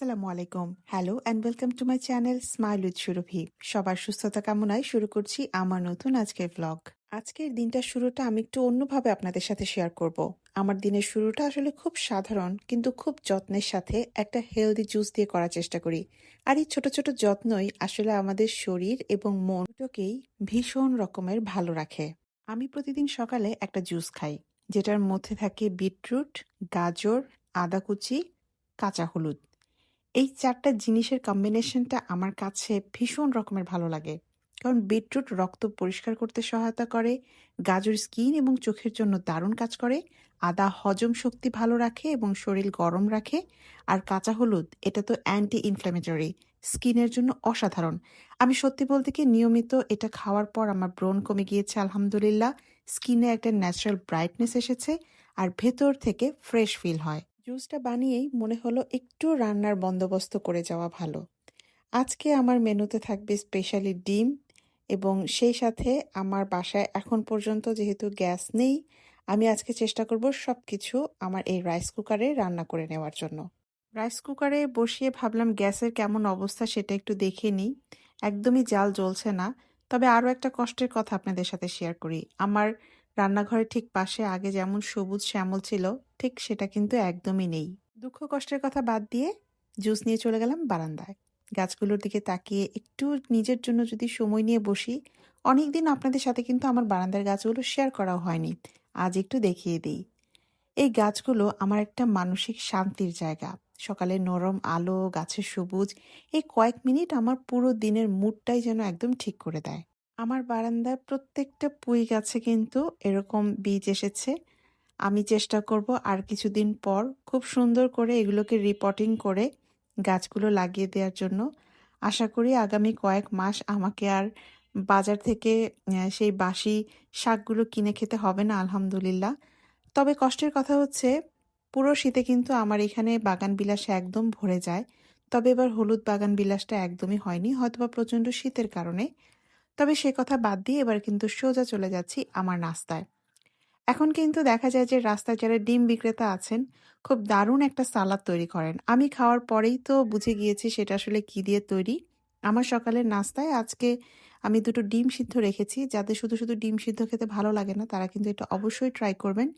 আসসালামু আলাইকুম। Hello and welcome to my channel smile with Surabhi সবার সুস্থতা কামনায় শুরু করছি আমার নতুন আজকের ব্লগ আজকের দিনটার শুরুটা আমি একটু অন্যভাবে আপনাদের সাথে শেয়ার করব। আমার দিনের শুরুটা আসলে খুব সাধারণ, কিন্তু খুব যত্নের সাথে একটা হেলদি জুস দিয়ে করার চেষ্টা করি। আর এই ছোট ছোট যত্নই আসলে আমাদের শরীর এবং মন দুটোকেই ভীষণ রকমের ভালো রাখে। আমি প্রতিদিন সকালে একটা জুস খাই, যেটার মধ্যে থাকে বিটরুট, গাজর, আদা কুচি, কাঁচা হলুদ। এই চারটা জিনিসের কম্বিনেশনটা আমার কাছে ভীষণ রকমের ভালো লাগে। কারণ বিটরুট রক্ত পরিষ্কার করতে সহায়তা করে, গাজর স্কিন এবং চোখের জন্য দারুণ কাজ করে, আদা হজম শক্তি ভালো রাখে এবং শরীর গরম রাখে, আর কাঁচা হলুদ, এটা তো অ্যান্টি ইনফ্ল্যামেটরি স্কিনের জন্য অসাধারণ। আমি সত্যি বলতে কি, নিয়মিত এটা খাওয়ার পর আমার ব্রণ কমে গিয়েছে, আলহামদুলিল্লাহ। স্কিনে একটা ন্যাচারাল ব্রাইটনেস এসেছে, আর ভেতর থেকে ফ্রেশ ফিল হয়। জুসটা বানিয়েই মনে হলো একটু রান্নার বন্দোবস্ত করে যাওয়া ভালো। আজকে আমার মেনুতে থাকবে স্পেশালি ডিম এবং সেই সাথে আমার বাসায় এখন পর্যন্ত যেহেতু গ্যাস নেই, আমি আজকে চেষ্টা করব সব কিছু আমার এই রাইস কুকারে রান্না করে নেওয়ার জন্য। রাইস কুকারে বসিয়ে ভাবলাম গ্যাসের কেমন অবস্থা সেটা একটু দেখে নিই। একদমই জাল জ্বলছে না, তবে আরও একটা কষ্টের কথা আপনাদের সাথে শেয়ার করি। আমার রান্নাঘরের ঠিক পাশে আগে যেমন সবুজ শ্যামল ছিল, ঠিক সেটা কিন্তু একদমই নেই। দুঃখ কষ্টের কথা বাদ দিয়ে জুস নিয়ে চলে গেলাম বারান্দায়। গাছগুলোর দিকে তাকিয়ে একটু নিজের জন্য যদি সময় নিয়ে বসি, অনেকদিন আপনাদের সাথে কিন্তু আমার বারান্দার গাছগুলো শেয়ার করাও হয়নি। আজ একটু দেখিয়ে দিই। এই গাছগুলো আমার একটা মানসিক শান্তির জায়গা। সকালে নরম আলো গাছের সবুজ, এই কয়েক মিনিট আমার পুরো দিনের মুডটাই যেন একদম ঠিক করে দেয়। আমার বারান্দায় প্রত্যেকটা পুঁই গাছে কিন্তু এরকম বীজ এসেছে। আমি চেষ্টা করব আর কিছুদিন পর খুব সুন্দর করে এগুলোকে রিপোর্টিং করে গাছগুলো লাগিয়ে দেওয়ার জন্য। আশা করি আগামী কয়েক মাস আমাকে আর বাজার থেকে সেই বাসি শাকগুলো কিনে খেতে হবে না, আলহামদুলিল্লাহ। তবে কষ্টের কথা হচ্ছে, পুরো শীতে কিন্তু আমার এখানে বাগান বিলাসে একদম ভরে যায়। তবে এবার হলুদ বাগান বিলাসটা একদমই হয়নি, হয়তোবা প্রচণ্ড শীতের কারণে। তবে সে কথা বাদ দিয়ে এবার কিন্তু সোজা চলে যাচ্ছি আমার নাস্তায়। এখন কিন্তু দেখা যায় যে রাস্তায় যারা ডিম বিক্রেতা আছেন, খুব দারুণ একটা সালাদ তৈরি করেন। আমি খাওয়ার পরেই তো বুঝে গিয়েছি সেটা আসলে কি দিয়ে তৈরি। আমার সকালের নাস্তায় আজকে আমি দুটো ডিম সিদ্ধ রেখেছি। যাদের শুধু শুধু ডিম সিদ্ধ খেতে ভালো লাগে না, তারা কিন্তু এটা অবশ্যই ট্রাই করবেন।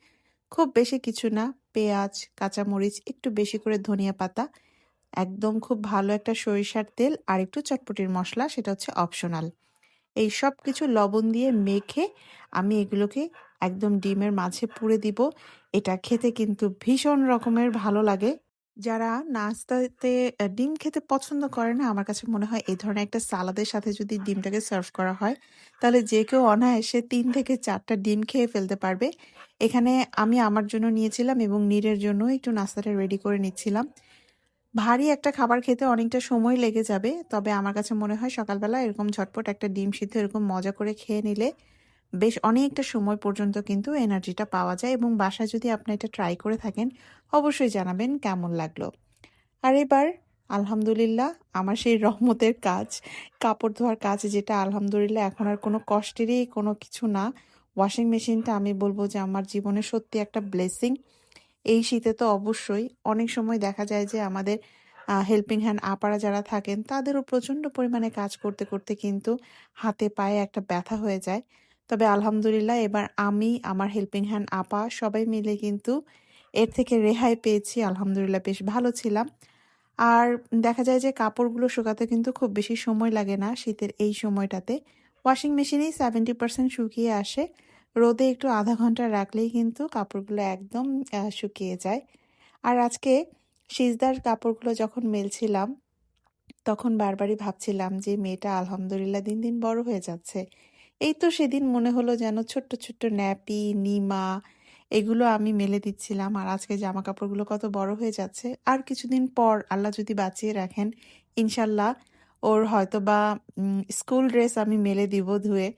খুব বেশি কিছু না, পেঁয়াজ, কাঁচামরিচ, একটু বেশি করে ধনিয়া পাতা, একদম খুব ভালো একটা সরিষার তেল আর একটু চটপটির মশলা, সেটা হচ্ছে অপশনাল এই সব কিছু লবণ দিয়ে মেখে আমি এগুলোকে একদম ডিমের মাঝে পুরে দিব। এটা খেতে কিন্তু ভীষণ রকমের ভালো লাগে। যারা নাস্তাতে ডিম খেতে পছন্দ করে না, আমার কাছে মনে হয় এই ধরনের একটা সালাদের সাথে যদি ডিমটাকে সার্ভ করা হয়, তাহলে যে কেউ অনায়াসে তিন থেকে চারটা ডিম খেয়ে ফেলতে পারবে। এখানে আমি আমার জন্য নিয়েছিলাম এবং নীরের জন্য একটু নাস্তাটা রেডি করে নিচ্ছিলাম। ভারী একটা খাবার খেতে অনেকটা সময় লেগে যাবে, তবে আমার কাছে মনে হয় সকালবেলা এরকম ঝটপট একটা ডিম সিদ্ধ এরকম মজা করে খেয়ে নিলে বেশ অনেকটা সময় পর্যন্ত কিন্তু এনার্জিটা পাওয়া যায় এবং বাসায় যদি আপনি এটা ট্রাই করে থাকেন, অবশ্যই জানাবেন কেমন লাগল। আর এবার আলহামদুলিল্লাহ আমার সেই রহমতের কাজ, কাপড় ধোয়ার কাজ যেটা আলহামদুলিল্লাহ এখন আর কোনো কষ্টেরই কোনো কিছু না। ওয়াশিং মেশিনটা আমি বলব যে আমার জীবনে সত্যি একটা ব্লেসিং এই শীতে তো অবশ্যই অনেক সময় দেখা যায় যে আমাদের হেল্পিং হ্যান্ড আপারা যারা থাকেন তাদেরও প্রচণ্ড পরিমাণে কাজ করতে করতে কিন্তু হাতে পায়ে একটা ব্যথা হয়ে যায়। তবে আলহামদুলিল্লাহ এবার আমি, আমার হেল্পিং হ্যান্ড আপা সবাই মিলে কিন্তু এর থেকে রেহাই পেয়েছি। আলহামদুলিল্লাহ বেশ ভালো ছিলাম। আর দেখা যায় যে কাপড়গুলো শুকাতে কিন্তু খুব বেশি সময় লাগে না শীতের এই সময়টাতে। ওয়াশিং মেশিনেই সেভেন্টি পার্সেন্ট শুকিয়ে আসে। রোদে একটু আধা ঘণ্টা রাখলেই কিন্তু কাপড়গুলো একদম শুকিয়ে যায়। আর আজকে সিজদার কাপড়গুলো যখন মেলছিলাম, তখন বারবারই ভাবছিলাম যে, মেয়েটা আলহামদুলিল্লাহ দিন দিন বড় হয়ে যাচ্ছে। এই তো সেদিন মনে হলো যেন ছোট্ট ছোট্ট ন্যাপি, নিমা, এগুলো আমি মেলে দিচ্ছিলাম। আর আজকে জামা কাপড়গুলো কত বড় হয়ে যাচ্ছে। আর কিছুদিন পর আল্লাহ যদি বাঁচিয়ে রাখেন, ইনশাল্লাহ ওর হয়তো বা স্কুল ড্রেস আমি মেলে দিব ধুয়ে।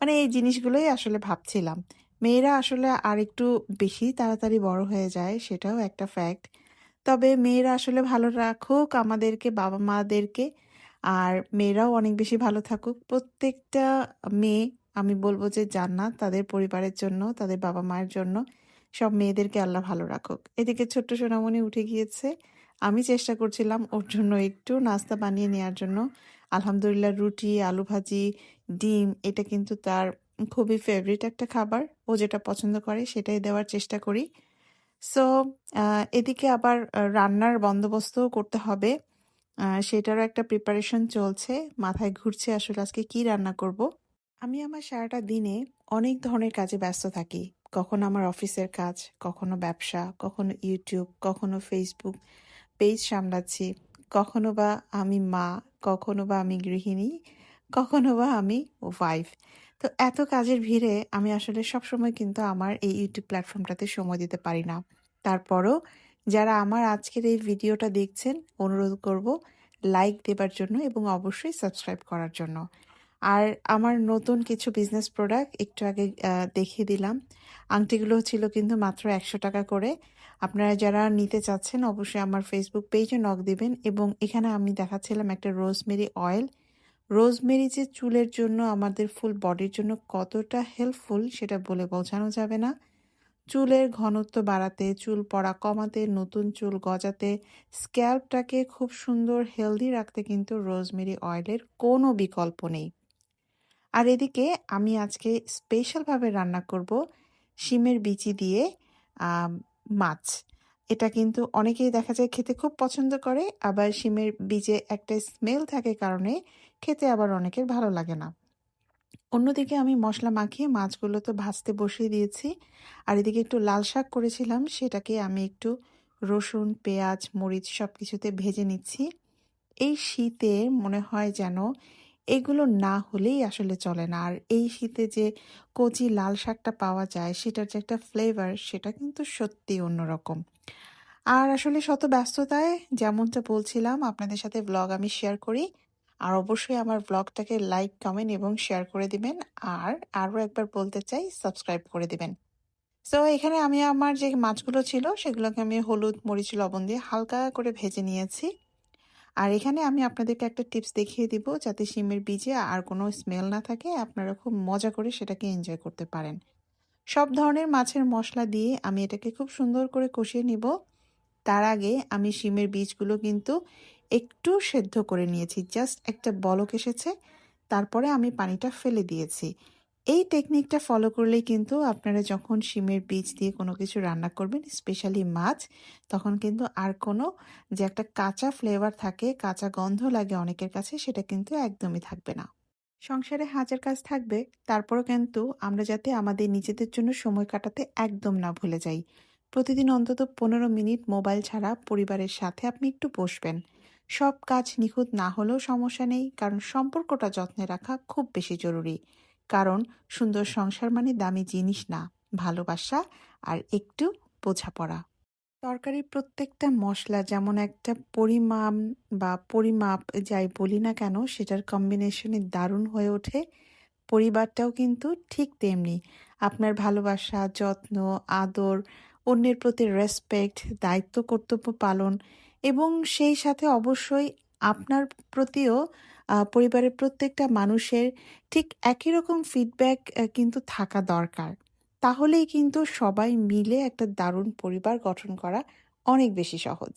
মানে এই জিনিসগুলোই আসলে ভাবছিলাম। মেয়েরা আসলে আর একটু বেশি তাড়াতাড়ি বড় হয়ে যায় সেটাও একটা ফ্যাক্ট তবে মেয়েরা আসলে ভালো রাখুক আমাদেরকে বাবা মাদেরকে আর মেয়েরাও অনেক বেশি ভালো থাকুক। প্রত্যেকটা মেয়ে আমি বলব যে জান্নাত তাদের পরিবারের জন্য তাদের বাবা মায়ের জন্য সব মেয়েদেরকে আল্লাহ ভালো রাখুক। এদিকে ছোট্ট সোনামণি উঠে গিয়েছে। আমি চেষ্টা করছিলাম ওর জন্য একটু নাস্তা বানিয়ে নেওয়ার জন্য। আলহামদুলিল্লাহ রুটি, আলু ভাজি, ডিম এটা কিন্তু তার খুবই ফেভারিট একটা খাবার। ও যেটা পছন্দ করে সেটাই দেওয়ার চেষ্টা করি। সো এদিকে আবার রান্নার বন্দোবস্তও করতে হবে। সেটারও একটা প্রিপারেশন চলছে। মাথায় ঘুরছে আসলে আজকে কি রান্না করব। আমি আমার সারাটা দিনে অনেক ধরনের কাজে ব্যস্ত থাকি। কখনো আমার অফিসের কাজ, কখনো ব্যবসা, কখনো ইউটিউব, কখনো ফেসবুক পেজ সামলাচ্ছি, কখনো বা আমি মা, কখনো বা আমি গৃহিণী, কখনো বা আমি ওয়াইফ। তো এত কাজের ভিড়ে আমি আসলে সবসময় কিন্তু আমার এই ইউটিউব প্ল্যাটফর্মটাতে সময় দিতে পারি না। তারপরও যারা আমার আজকের এই ভিডিওটা দেখছেন, অনুরোধ করব লাইক দেবার জন্য এবং অবশ্যই সাবস্ক্রাইব করার জন্য। আর আমার নতুন কিছু বিজনেস প্রোডাক্ট একটু আগে দেখিয়ে দিলাম। আংটিগুলো ছিল কিন্তু মাত্র ৳১০০ করে। আপনারা যারা নিতে চাচ্ছেন, অবশ্যই আমার ফেসবুক পেজে নক দিবেন এবং এখানে আমি দেখাচ্ছিলাম একটা রোজমেরি অয়েল। রোজমেরি যে চুলের জন্য আমাদের ফুল বডির জন্য কতটা হেল্পফুল সেটা বলে বোঝানো যাবে না। চুলের ঘনত্ব বাড়াতে, চুল পড়া কমাতে, নতুন চুল গজাতে, স্ক্যাল্পটাকে খুব সুন্দর হেলদি রাখতে কিন্তু রোজমেরি অয়েলের কোনো বিকল্প নেই। আর এদিকে আমি আজকে স্পেশালভাবে রান্না করব শিমের বিচি দিয়ে মাছ। এটা কিন্তু অনেকেই দেখা যায় খেতে খুব পছন্দ করে। আবার শিমের বীজে একটা স্মেল থাকে কারণে খেতে আবার অনেকের ভালো লাগে না। অন্যদিকে আমি মশলা মাখিয়ে মাছগুলো তো ভাজতে বসিয়ে দিয়েছি। আর এদিকে একটু লাল শাক করেছিলাম সেটাকে আমি একটু রসুন, পেঁয়াজ, মরিচ সব কিছুতে ভেজে নিচ্ছি। এই শীতে মনে হয় যেন এগুলো না হলেই আসলে চলে না। আর এই শীতে যে কচি লাল শাকটা পাওয়া যায় সেটার যে একটা ফ্লেভার সেটা কিন্তু সত্যিই অন্যরকম। আর আসলে শত ব্যস্ততায় যেমনটা বলছিলাম আপনাদের সাথে ভ্লগ আমি শেয়ার করি। আর অবশ্যই আমার ব্লগটাকে লাইক, কমেন্ট এবং শেয়ার করে দিবেন। আর আরও একবার বলতে চাই সাবস্ক্রাইব করে দিবেন। সো এখানে আমি আমার যে মাছগুলো ছিল সেগুলোকে আমি হলুদ, মরিচ, লবণ দিয়ে হালকা করে ভেজে নিয়েছি। আর এখানে আমি আপনাদেরকে একটা টিপস দেখিয়ে দিব যাতে শিমের বীজে আর কোনো স্মেল না থাকে আপনারা খুব মজা করে সেটাকে এনজয় করতে পারেন। সব ধরনের মাছের মশলা দিয়ে আমি এটাকে খুব সুন্দর করে কষিয়ে নিব। তার আগে আমি শিমের বীজগুলো কিন্তু একটু সেদ্ধ করে নিয়েছি। জাস্ট একটা বলক এসেছে। তারপরে আমি পানিটা ফেলে দিয়েছি। এই টেকনিকটা ফলো করলেই কিন্তু আপনারা যখন শিমের বীজ দিয়ে কোনো কিছু রান্না করবেন স্পেশালি মাছ তখন কিন্তু আর কোনো যে একটা কাঁচা ফ্লেভার থাকে, কাঁচা গন্ধ লাগে অনেকের কাছে সেটা কিন্তু একদমই থাকবে না। সংসারে হাজার কাজ থাকবে তারপরও কিন্তু আমরা যাতে আমাদের নিজেদের জন্য সময় কাটাতে একদম না ভুলে যাই। প্রতিদিন অন্তত ১৫ মিনিট মোবাইল ছাড়া পরিবারের সাথে আপনি একটু বসবেন। সব কাজ নিখুঁত না হলেও সমস্যা নেই কারণ সম্পর্কটা যত্নে রাখা খুব বেশি জরুরি। কারণ সুন্দর সংসার মানে দামি জিনিস না, ভালোবাসা আর একটু বোঝাপড়া। তরকারির প্রত্যেকটা মশলা যেমন একটা পরিমাণ বা পরিমাপ যাই বলি না কেন সেটার কম্বিনেশনে দারুণ হয়ে ওঠে। পরিবারটাও কিন্তু ঠিক তেমনি। আপনার ভালোবাসা, যত্ন, আদর, অন্যের প্রতি রেসপেক্ট, দায়িত্ব কর্তব্য পালন এবং সেই সাথে অবশ্যই আপনার প্রতিও পরিবারের প্রত্যেকটা মানুষের ঠিক একই রকম ফিডব্যাক কিন্তু থাকা দরকার। তাহলেই কিন্তু সবাই মিলে একটা দারুণ পরিবার গঠন করা অনেক বেশি সহজ।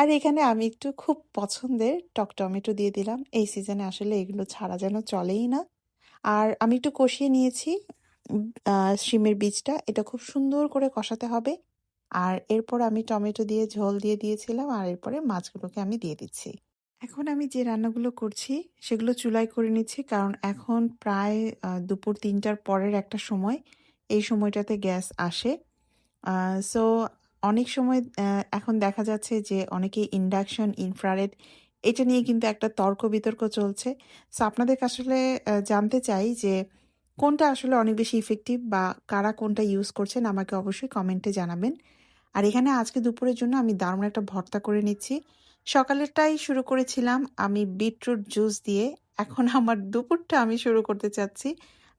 আর এখানে আমি একটু খুব পছন্দের টক টমেটো দিয়ে দিলাম। এই সিজনে আসলে এগুলো ছাড়া যেন চলেই না। আর আমি একটু কষিয়ে নিয়েছি শিমের বীজটা। এটা খুব সুন্দর করে কষাতে হবে। আর এরপর আমি টমেটো দিয়ে ঝোল দিয়ে দিয়েছিলাম আর এরপরে মাছগুলোকে আমি দিয়ে দিচ্ছি। এখন আমি যে রান্নাগুলো করছি সেগুলো চুলায় করে নিচ্ছি কারণ এখন প্রায় দুপুর ৩ টার পরের একটা সময়। এই সময়টাতে গ্যাস আসে। সো অনেক সময় এখন দেখা যাচ্ছে যে অনেকেই ইন্ডাকশন, ইনফ্রারেড এটা নিয়ে কিন্তু একটা তর্ক-বিতর্ক চলছে। সো আপনাদের আসলে জানতে চাই যে কোনটা আসলে অনেক বেশি ইফেক্টিভ বা কারা কোনটা ইউজ করছেন আমাকে অবশ্যই কমেন্টে জানাবেন। আর এখানে আজকে দুপুরের জন্য আমি দারুণ একটা ভর্তা করে নিচ্ছি। সকালেরটাই শুরু করেছিলাম আমি বিটরুট জুস দিয়ে। এখন আমার দুপুরটা আমি শুরু করতে চাচ্ছি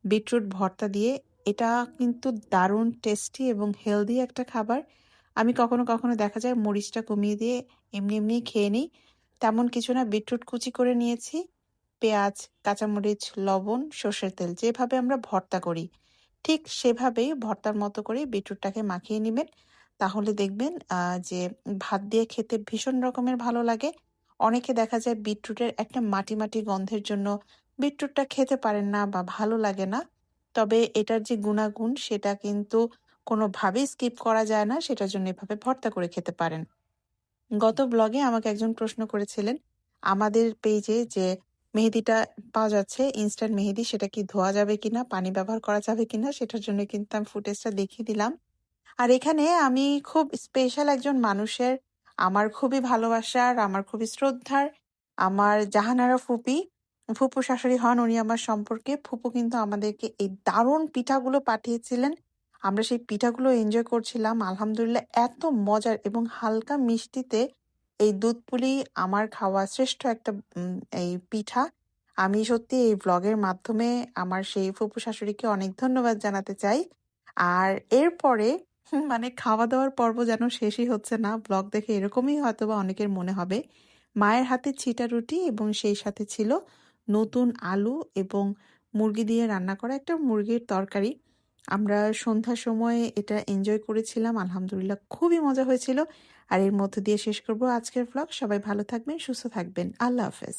বিটরুট ভর্তা দিয়ে। এটা কিন্তু দারুণ টেস্টি এবং হেলদি একটা খাবার। আমি কখনো, কখনো দেখা যায় মরিচটা কমিয়ে দিয়ে এমনি, এমনিই খেয়ে নিই। তেমন কিছু না বিটরুট কুচি করে নিয়েছি। পেঁয়াজ, কাঁচামরিচ, লবণ, সর্ষের তেল যেভাবে আমরা ভর্তা করি ঠিক সেভাবেই ভর্তার মতো করে বিটরুটটাকে মাখিয়ে নিবেন। তাহলে দেখবেন যে ভাত দিয়ে খেতে ভীষণ রকমের ভালো লাগে। অনেকে দেখা যায় বিটরুটের একটা মাটি, মাটি গন্ধের জন্য বিটরুটটা খেতে পারেন না বা ভালো লাগে না। তবে এটার যে গুণাগুণ সেটা কিন্তু কোনোভাবেই স্কিপ করা যায় না। সেটার জন্য এভাবে ভর্তা করে খেতে পারেন। গত ব্লগে আমাকে একজন প্রশ্ন করেছিলেন আমাদের পেজে যে মেহেদিটা পাওয়া যাচ্ছে ইনস্ট্যান্ট মেহেদি সেটা কি ধোয়া যাবে কিনা পানি ব্যবহার করা যাবে কিনা সেটার জন্য কিন্তু আমি ফুটেজটা দেখিয়ে দিলাম আর এখানে আমি খুব স্পেশাল একজন মানুষের। আমার খুবই ভালোবাসার আমার খুবই শ্রদ্ধার। আমার জাহানারা ফুপি, ফুপু শাশুড়ি হন, উনি আমার সম্পর্কে। ফুপু কিন্তু আমাদেরকে এই দারুণ পিঠাগুলো পাঠিয়েছিলেন। আমরা সেই পিঠাগুলো এনজয় করছিলাম, আলহামদুলিল্লাহ এত মজার এবং হালকা মিষ্টিতে। এই দুধ পুলি আমার খাওয়া শ্রেষ্ঠ একটা এই পিঠা। আমি সত্যি এই ব্লগের মাধ্যমে আমার সেই ফুপু শাশুড়িকে অনেক ধন্যবাদ জানাতে চাই। আর এরপরে মানে খাওয়া দাওয়ার পর্ব যেন শেষই হচ্ছে না। ব্লগ দেখে এরকমই হয়তোবা অনেকের মনে হবে। মায়ের হাতে ছিটা রুটি এবং সেই সাথে ছিল নতুন আলু এবং মুরগি দিয়ে রান্না করা একটা মুরগির তরকারি। আমরা সন্ধ্যার সময় এটা এনজয় করেছিলাম, আলহামদুলিল্লাহ খুবই মজা হয়েছিল। আর এর মধ্য দিয়ে শেষ করব আজকের ব্লগ সবাই ভালো থাকবেন, সুস্থ থাকবেন। আল্লাহ হাফেজ।